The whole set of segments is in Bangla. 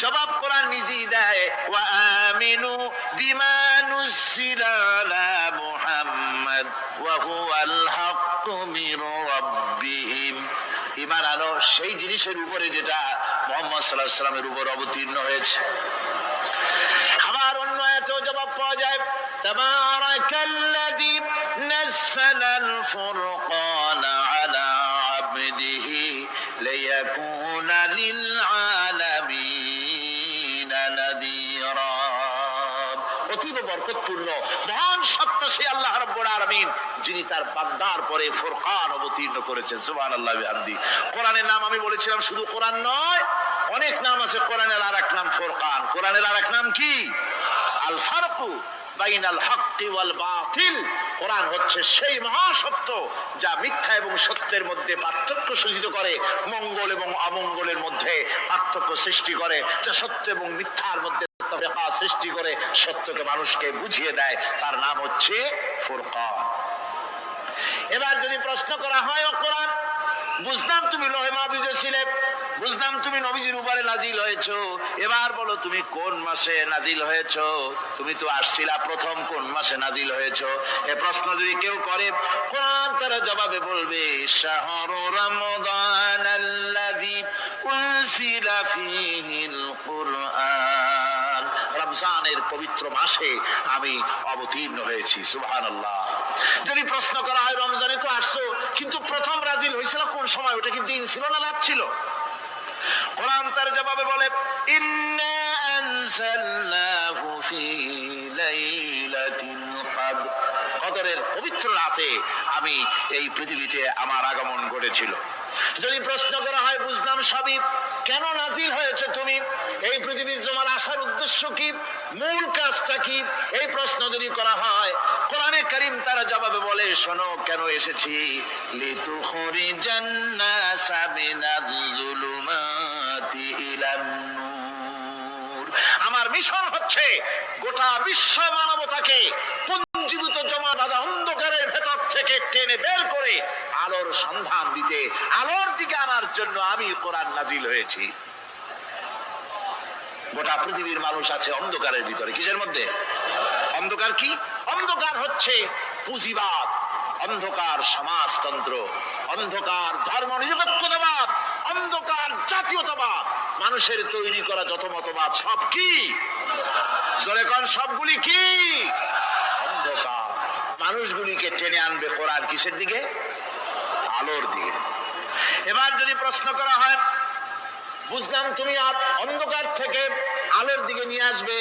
জবাব কোরআন নিজেই দেয় আমিনু মুহাম্মদ ঈমান আনো, সেই জিনিসের উপরে যেটা মুহাম্মদ আলাইহি সাল্লামের উপর অবতীর্ণ হয়েছে। আবার অন্য আয়াতেও জবাব পাওয়া যায়, তাবারাকাল্লাযী নাযালাল ফুরকানা আলা আবদিহি লিয়াকুনা লিল আলামিন। সেই আমি বলেছিলাম শুধু কোরআন নয়, অনেক নাম আছে কোরআনের আর এক নাম ফুরকান। কোরআনের আর এক নাম কি? আল বাইনাল বাতিল। কোরআন হচ্ছে সেই মহাসত্য যা মিথ্যা এবং সত্যের মধ্যে পার্থক্য সূচিত করে, মঙ্গল এবং অমঙ্গলের মধ্যে পার্থক্য সৃষ্টি করে, যা সত্য এবং মিথ্যার মধ্যে তফাৎ সৃষ্টি করে সত্যকে মানুষকে বুঝিয়ে দেয়, তার নাম হচ্ছে ফুরকান। এবার যদি প্রশ্ন করা হয়, ও কোরআন, বুঝলাম তুমি লোহে মাহফুজে ছিলে, বুঝলাম তুমি নবীজির উপরে নাজিল হয়েছো, এবার বলো তুমি কোন মাসে নাজিল হয়েছো? তুমি তো আসছিলা প্রথম, কোন মাসে নাজিল হয়েছো? এ প্রশ্ন যদি কেউ করে, কোরআন তারা জবাবে বলবে, শাহরু রমাদান আল্লাযী উনজিলা ফীহিল কুরআন। রমজানের পবিত্র মাসে আমি অবতীর্ণ হয়েছি, সুবহানাল্লাহ। যদি প্রশ্ন করা হয়, রমজানে তো আসছো, কিন্তু প্রথম রাজিল হয়েছিল কোন সময়? ওটা কি দিন ছিল না রাত ছিল? কোরআন তার জবাবে বলে কদরের পবিত্র রাতে আমি এই পৃথিবীতে আমার আগমন ঘটেছিল। যদি প্রশ্ন করা হয়, বুঝলাম সবই। কেন নাজিল হয়েছে তুমি? এই পৃথিবীর তোমার আসার উদ্দেশ্য কি? মূল কাজটা কি? এই প্রশ্ন যদি করা হয়, কোরআনে করিম তারা জবাবে বলে, শোনো, কেন এসেছি? ইলান নূর। আমার মিশন হচ্ছে গোটা বিশ্ব মানবতাকে পুঞ্জীভূত জমা বাঁধা অন্ধকারের ভেতর থেকে টেনে বের করে আলোর সন্ধান দিতে আলোর দিকে আনার জন্য আমি কোরআন নাজিল হয়েছি। গোটা পৃথিবীর মানুষ আছে অন্ধকারের ভিতরে। কিসের মধ্যে? অন্ধকার কি? অন্ধকার হচ্ছে পুঁজিবাদ, অন্ধকার সমাজতন্ত্র, অন্ধকার ধর্ম নিরপেক্ষতাবাদ, অন্ধকার জাতীয়তাবাদ। মানুষের তৈরি করা যত মতবাদ, সব কি? জোরে সবগুলি কি? অন্ধকার। মানুষগুলিকে টেনে আনবে কোরআন কিসের দিকে? আলোর দিকে। এবার যদি প্রশ্ন করা হয়, বুঝলাম তুমি অন্ধকার থেকে আলোর দিকে নিয়ে আসবে।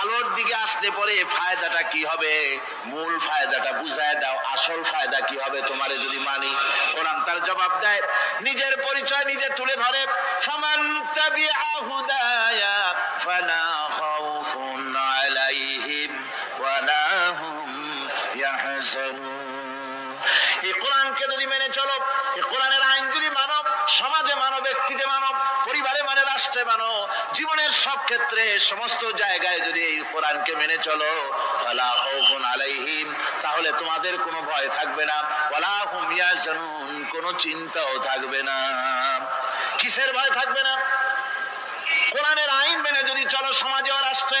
আলোর দিকে আসলে পরে ফায়দাটা কি হবে? মূল ফায়দাটা বুঝায় দাও, আসল ফায়দা কি হবে তোমারে যদি মানি। কোরআন তার জবাব দেয়, নিজের পরিচয় নিজে তুলে ধরে, ফামান ব্যক্তিতে মানো পরিবারে মানে রাষ্ট্রে মানো জীবনের সব ক্ষেত্রে সমস্ত জায়গায় যদি এই কোরআনকে মেনে চলো আলাইহিম, তাহলে তোমাদের কোনো ভয় থাকবে না, ওয়ালা হুম কোনো চিন্তাও থাকবে না। কিসের ভয় থাকবে না? কোরআনের আইন মেনে যদি চলো সমাজে ও রাষ্ট্রে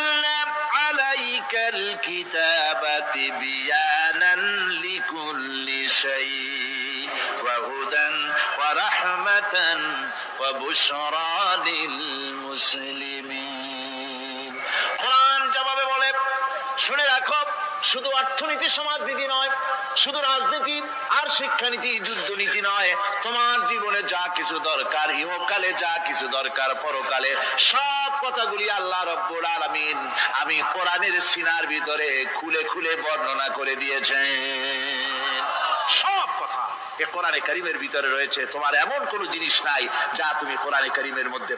عليك الكتاب تبيانا لكل شيء وهدى ورحمة وبشرى للمسلمين কোরআন জবাবে বলে শুনে রাখো শুধু অর্থনীতি সমাজনীতি নয়, শুধু রাজনীতি আর শিক্ষানীতি, যুদ্ধনীতি নয়। তোমার জীবনে যা কিছু দরকার, ইহকালে যা কিছু দরকার, পরকালে সব কথাগুলি আল্লাহ রব্বুল আলামিন আমি কোরআনের সিনার ভিতরে খুলে খুলে বর্ণনা করে দিয়েছেন। সব কথা এ কোরআনে কারিমের ভিতরে রয়েছে। তোমার এমন কোনো জিনিস নাই যা তুমি কোরআনে কারিমের মধ্যে